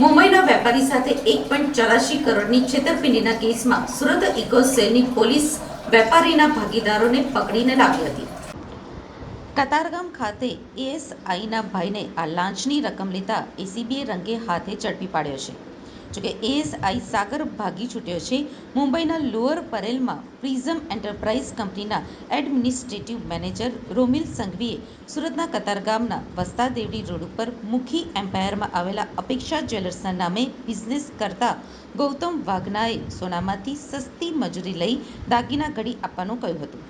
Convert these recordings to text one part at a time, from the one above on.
મુંબઈના વેપારી સાથે એક પોઈન્ટ ચોરાશી કરોડની છેતરપિંડીના કેસમાં સુરત ઇકો સેલની પોલીસ વેપારીના ભાગીદારોને પકડીને લાવી હતી. કતારગામ ખાતે એએસઆઈના ભાઈને આ લાંચની રકમ લેતા એસીબીએ રંગે હાથે ઝડપી પાડ્યો છે. જોકે એએસઆઈ સાગર ભાગી છૂટ્યો છે. મુંબઈના લોઅર પરેલમાં પ્રિઝમ એન્ટરપ્રાઇઝ કંપનીના એડમિનિસ્ટ્રેટિવ મેનેજર રોમિલ સંઘવીએ સુરતના કતારગામના વસ્તા દેવડી રોડ ઉપર મુખી એમ્પાયરમાં આવેલા અપેક્ષા જ્વેલર્સના નામે બિઝનેસ કરતા ગૌતમ વાઘનાએ સોનામાંથી સસ્તી મજૂરી લઈ દાગીના ઘડી આપવાનું કહ્યું હતું.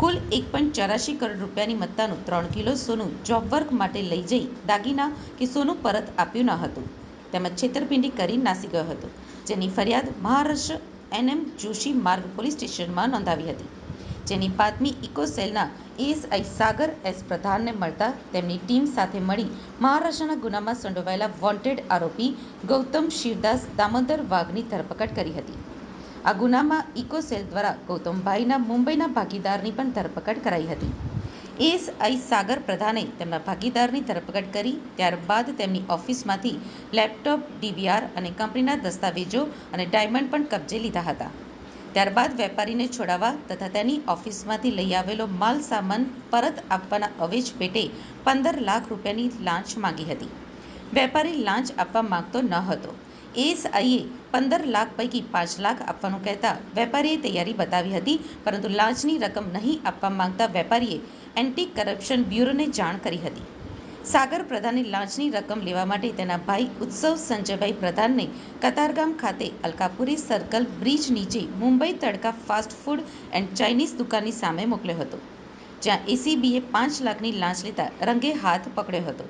કુલ એક પોઈન્ટ ચોરાશી કરોડ રૂપિયાની મત્તાનું ત્રણ કિલો સોનું જોબ વર્ક માટે લઈ જઈ દાગીના કે સોનું પરત આપ્યું ન હતું. તેમજ છેતરપિંડી કરી નાસી ગયો હતો, જેની ફરિયાદ મહારાષ્ટ્ર એનએમ જોશી માર્ગ પોલીસ સ્ટેશનમાં નોંધાવી હતી. જેની બાતમી ઇકો સેલના એએસઆઈ સાગર એસ પ્રધાનને મળતા તેમની ટીમ સાથે મળી મહારાષ્ટ્રના ગુનામાં સંડોવાયેલા વોન્ટેડ આરોપી ગૌતમ શિવદાસ દામોદર વાઘની ધરપકડ કરી હતી. આ ગુનામાં ઇકો સેલ દ્વારા ગૌતમભાઈના મુંબઈના ભાગીદારની પણ ધરપકડ કરાઈ હતી. એએસઆઈ સાગર પ્રધાને તેમના ભાગીદારની ધરપકડ કરી, ત્યારબાદ તેમની ઓફિસમાંથી લેપટોપ, ડીવીઆર અને કંપનીના દસ્તાવેજો અને ડાયમંડ પણ કબજે લીધા હતા. ત્યારબાદ વેપારીને છોડાવવા તથા તેની ઓફિસમાંથી લઈ આવેલો માલ સામાન પરત આપવાના અવેજ પેટે પંદર લાખ રૂપિયાની લાંચ માંગી હતી. વેપારી લાંચ આપવા માંગતો ન હતો. એએસઆઈએ પંદર લાખ પૈકી પાંચ લાખ આપવાનું કહેતા વેપારીએ તૈયારી બતાવી હતી, પરંતુ લાંચની રકમ નહીં આપવા માંગતા વેપારીએ એન્ટી કરપ્શન બ્યુરોને જાણ કરી હતી. સાગર પ્રધાને લાંચની રકમ લેવા માટે તેના ભાઈ ઉત્સવ સંજયભાઈ પ્રધાનને કતારગામ ખાતે અલકાપુરી સર્કલ બ્રિજ નીચે મુંબઈ તડકા ફાસ્ટ ફૂડ એન્ડ ચાઇનીઝ દુકાનની સામે મોકલ્યો હતો, જ્યાં એસીબીએ પાંચ લાખની લાંચ લેતા રંગે હાથ પકડ્યો હતો.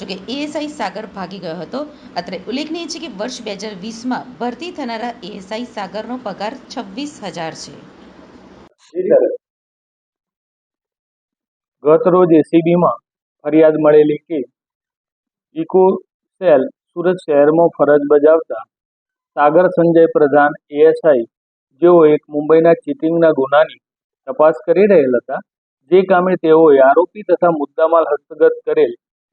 જોકે એએસઆઈ સાગર ભાગી ગયો હતો. અત્રે ઉલ્લેખનીય છે કે વર્ષ બે હજાર વીસમાં ભરતી થનારા એએસઆઈ સાગરનો પગાર છવ્વીસ હજાર છે. ગત રોજ એસીબીમાં ફરિયાદ મળેલી કે ઇકો સેલ સુરત શહેરમાં ફરજ બજાવતા સાગર સંજય પ્રધાન એએસઆઈ જેઓ એક મુંબઈના ચીટિંગના ગુનાની તપાસ કરી રહેલ હતા, જે કામે તેઓએ આરોપી તથા મુદ્દામાલ હસ્તગત કરેલ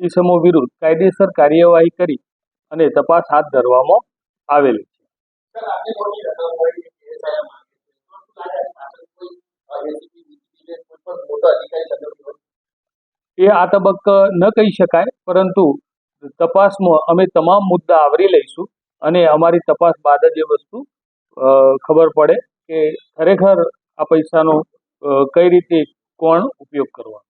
ઇસમો વિરુદ્ધ કાયદેસર કાર્યવાહી કરી અને તપાસ હાથ ધરવામાં આવેલી છે. એ આ તબક્ક ન કહી શકાય પરંતુ તપાસમાં અમે તમામ મુદ્દા આવરી લઈશું અને અમારી તપાસ બાદ જ એ વસ્તુ ખબર પડે કે ખરેખર આ પૈસાનો કઈ રીતે કોણ ઉપયોગ કરવાનો.